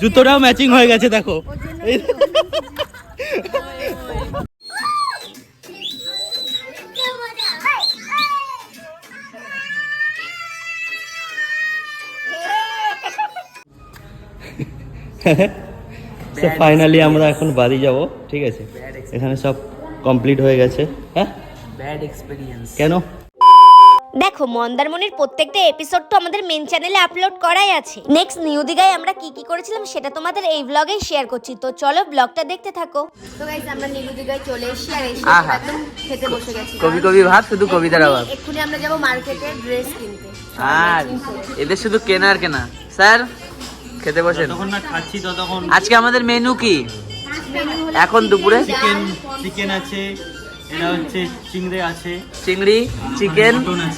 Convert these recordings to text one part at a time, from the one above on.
জুতোটাও matching হয়ে গেছে, দেখো। ফাইনালি আমরা এখন বাড়ি যাব, ঠিক আছে? এখানে সব কমপ্লিট হয়ে গেছে হ্যাঁ? ব্যাড এক্সপিরিয়েন্স কেন? দেখো মন্দারমণির প্রত্যেকটা এপিসোড তো আমাদের মেন চ্যানেলে আপলোড করাই আছে। নেক্সট নিউ দিঘায় আমরা কি কি করেছিলাম সেটা তোমাদের এই ব্লগেই শেয়ার করছি। তো চলো ব্লগটা দেখতে থাকো। তো গাইস আমরা নিউ দিঘায় চলে এসেছি আর এসে একদম খেতে বসে গেছি। কবি কবি ভাব শুধু কবিতার অভাব এক্ষুনি আমরা যাব মার্কেটে ড্রেস কিনতে। আর এদের শুধু কেনা আর কেনা। স্যার খেতে বসেন। যতক্ষণ না খাচ্ছি ততক্ষণ আজকে আমাদের মেনু কি? এখন দুপুরে? চিকেন চিকেন আছে। এটা হচ্ছে চিংড়ি আছে চিংড়ি চিকেন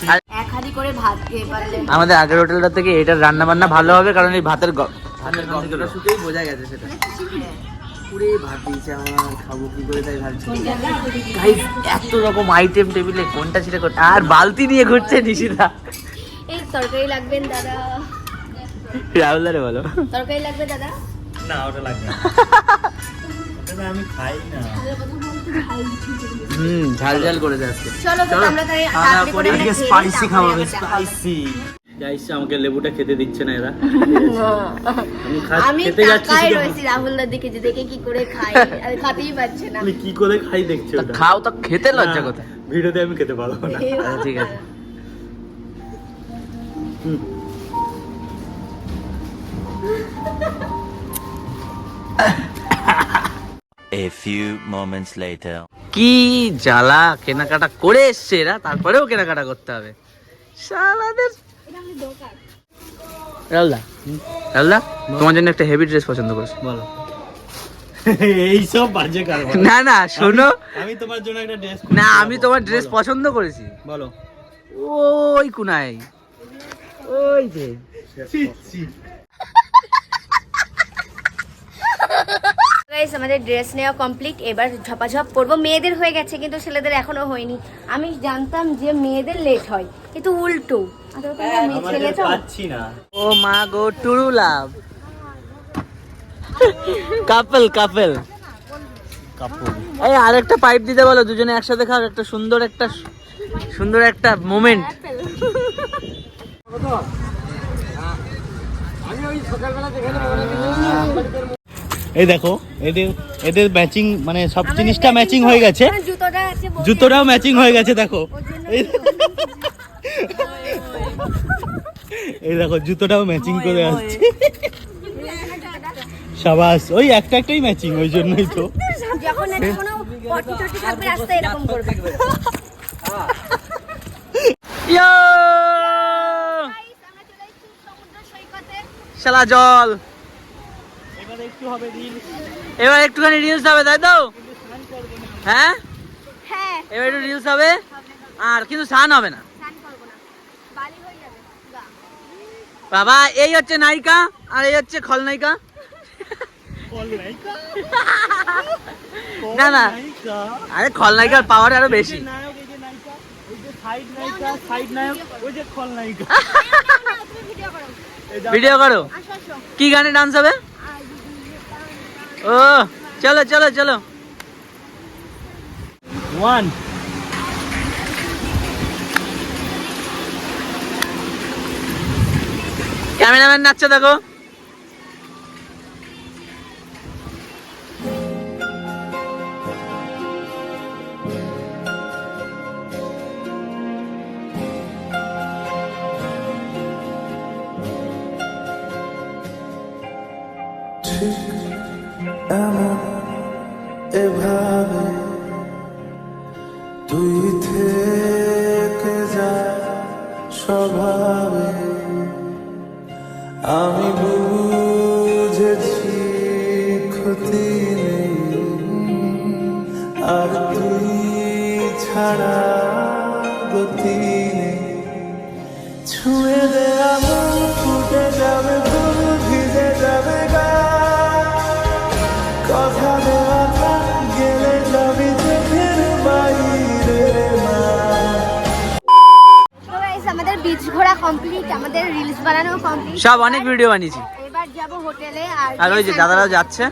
আর এক হাঁড়ি করে ভাত খেয়ে পারলে। আমাদের আগের হোটেলটা থেকে এটার রান্না বান্না ভালো হবে কারণ এই ভাতের ভাতের গন্ধটা বোঝা গেছে সেটা। পুরে ভাত দিয়েছে আমার খাব কি করে তাই ভাবছি। Guys, এত রকম আইটেম টেবিলে কোনটা সেটা কোনটা? আর বালতি নিয়ে ঘুরছে নিশিদা এই তরকারি লাগবেন দাদা। রাহুল রে বলো। তরকারি লাগবে দাদা? না ওটা লাগবে না আমি খাই না। হুম ঝাল ঝাল আজকে। চলো তো আমরা তাই তাড়াতাড়ি করে আজকে স্পাইসি। স্পাইসি গাইস আমাকে লেবুটা খেতে দিচ্ছে না এরা। আমি আমি খেতে যাচ্ছি তাকাই শুধু- রয়েছি রাহুলদার দিকে যে দেখে কি করে খাই। আর খাতেই পাচ্ছে না। আমি কি করে খাই দেখছি তা ওটা? খাও তো খেতে লজ্জা না, কোথায়? ভিডিওতে আমি খেতে পারব না। আচ্ছা, ঠিক আছে। হুম। A few moments later. কি জ্বালা কেনাকাটা করে এসছে এরা তারপরেও কেনাকাটা করতে হবে। শালাদের রাহুলদা রাহুলদা তোমার জন্য একটা হেভি ড্রেস পছন্দ করেছি বলো। এইসব বাজে কারবার। না না শোনো। আমি তোমার জন্য একটা ড্রেস না আমি তোমার ড্রেস পছন্দ করেছি। বলো। ওই কুনাই। ওই যে। গাইস আমাদের ড্রেস নেওয়া কমপ্লিট এবার ঝপাঝপ করব। মেয়েদের হয়ে গেছে কিন্তু ছেলেদের এখনও হয়নি। আমি জানতাম যে মেয়েদের লেট হয় কিন্তু উল্টো। আচ্ছা, তো? ও মা গো টুরু লাভ। কাপল কাপল। এই আরেকটা পাইপ দিতে বলো দুজনে একসাথে খাও একটা সুন্দর একটা সুন্দর একটা মোমেন্ট এই দেখো এদের এদের ম্যাচিং মানে সব জিনিসটা ম্যাচিং হয়ে। গেছে। জুতোটাও ম্যাচিং হয়ে গেছে দেখো। এই দেখো। জুতোটাও ম্যাচিং করে আসছে। সাবাস ওই একটা একটাই ম্যাচিং ওই জন্যই তো। যখন কোনো পটি টটি থাকবে রাস্তায় এরকম করবে। ইয়ো! শালা জল। একটু হবে রিল এবার একটুখানি রিলস হবে তাই তো? হ্যাঁ? হ্যাঁ। এবার একটু রিলস হবে। আর কিন্তু সান হবে না। স্নান করব না। বালি হয়ে যাবে। গা। বাবা এই হচ্ছে নায়িকা আর এই হচ্ছে খলনায়িকা না না। আরে খলনায়িকার পাওয়ার আরও বেশি। নায়ক এই যে নায়িকা ওই যে সাইড নায়িকা সাইড নায়ক ওই যে খল নায়িকা। ভিডিও করো। কি গানে ডান্স হবে? ও চলো চলো চলো। ওয়ান ক্যামেরাম্যান নাচছে দেখো। এভাবে সব অনেক ভিডিও বানিয়েছি। এবার যাব আর ওই যে দাদারা যাচ্ছে।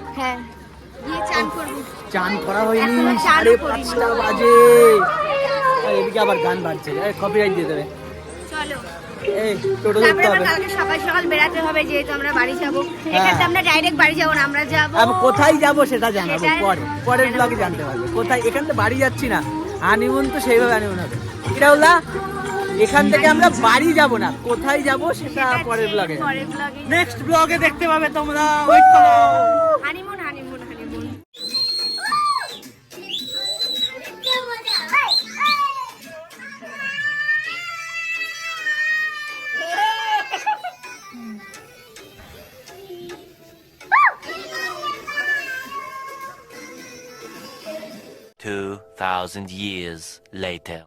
চান করা হয়নি। সাড়ে পাঁচটা বাজে। এদিকে আবার গান ভাজছে কপি রাইট দিয়ে দেবে। চলো। এই টোটো ধরতে হবে। কালকে সকাল সকাল বেরাতে হবে যেহেতু আমরা বাড়ি যাব। হ্যাঁ। এখানে আমরা ডাইরেক্ট বাড়ি যাব না আমরা যাব? কোথায় যাব সেটা জানাব পরে। পরের। ব্লগে জানতে পারবে। কোথায় এখান থেকে বাড়ি যাচ্ছি না। হানিমুন তো সেইভাবে হানিমুন হবে। এটা হলা এখান থেকে আমরা বাড়ি যাব না। কোথায় যাব সেটা পরের ব্লগে পরের ব্লগে নেক্সট ব্লগে দেখতে পাবে তোমরা। ওয়েট করো। Thousand years later.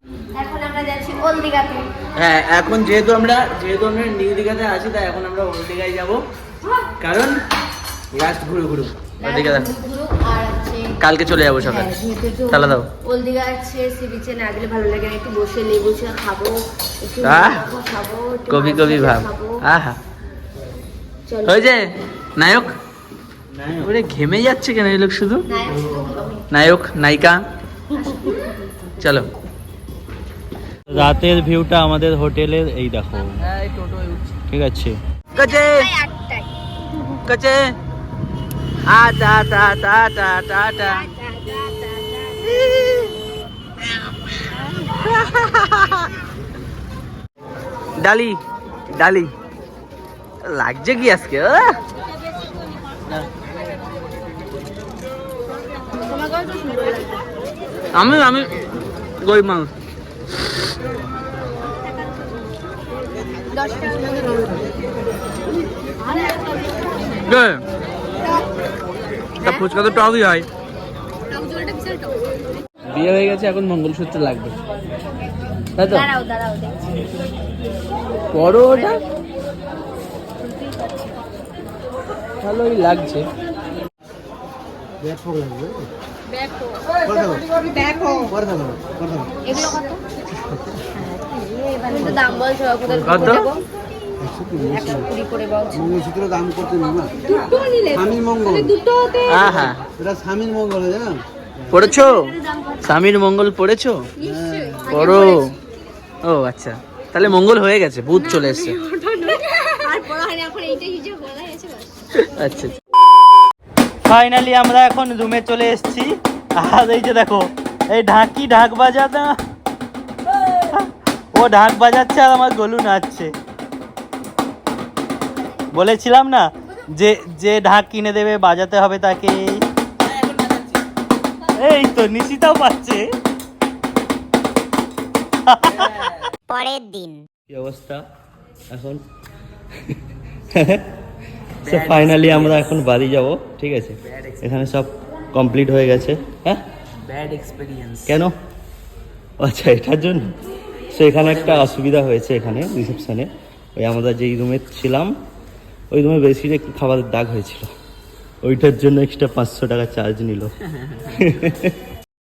এখন আমরা যাচ্ছি ওল দিঘাতে? হ্যাঁ এখন যেহেতু আমরা যেহেতু আমরা নিউ দীঘাতে আছি তাই এখন আমরা ওল্ড দীঘায় যাব। কারণ লাস্ট ঘুরে ঘুরু। কালকে চলে যাব সকালে। হ্যাঁ, তাহলে দাও। ওল দিঘা আছে সি বিচে না গেলে ভালো লাগে না। একটু বসে লেবু চা খাব একটু আহ! খাব কবি কবি ভাব। আহা। নায়ক? ওরে ঘেমে যাচ্ছে কেন এই লোক শুধু। নায়ক নায়িকা। চলো। রাতের ভিউটা আমাদের হোটেলের এই দেখো। ঠিক আছে। কাছে। কাছে। আ টা টা টা টা টা টা ডালি ডালি। লাগছে কি আজকে আহ? তোমাকেও তো সুন্দর লাগবে আমি আমি গরিব মানুষ। ফুচকা তো টকই হয়। বিয়ে হয়ে গেছে এখন মঙ্গলসূত্র লাগবে। তাই তো? বড় ওটা ভালোই লাগছে। বলছো মঙ্গলসূত্র দাম করতে না স্বামীর মঙ্গল এটা স্বামীর মঙ্গল জানো পড়েছো? স্বামীর মঙ্গল পড়েছো? পড়ো। ও আচ্ছা। তাহলে মঙ্গল হয়ে গেছে বুধ চলে এসছে। আর পড়া হয়নি এখন এইটাই হিসেবে বলা হয়েছে বাস। আচ্ছা ফাইনালি আমরা এখন রুমে চলে এসেছি। আর এই যে দেখো এই ঢাকি ঢাক বাজাতে ও ঢাক বাজাচ্ছে আর আমার গলু নাচছে। বলেছিলাম না যে যে ঢাক কিনে দেবে বাজাতে হবে তাকে। এই তো নিশিতাও পাচ্ছে। পরের দিন। কি অবস্থা? এখন? ফাইনালি আমরা এখন বাড়ি যাব ঠিক আছে? এখানে সব কমপ্লিট হয়ে গেছে হ্যাঁ? ব্যাড এক্সপেরিয়েন্স কেন? আচ্ছা এটার জন্য। সো এখানে একটা অসুবিধা হয়েছে এখানে রিসেপশনে ওই আমরা যেই রুমে ছিলাম ওই রুমে বেশি একটু খাবারের দাগ হয়েছিল। ওইটার জন্য এক্সট্রা পাঁচশো টাকা চার্জ নিল।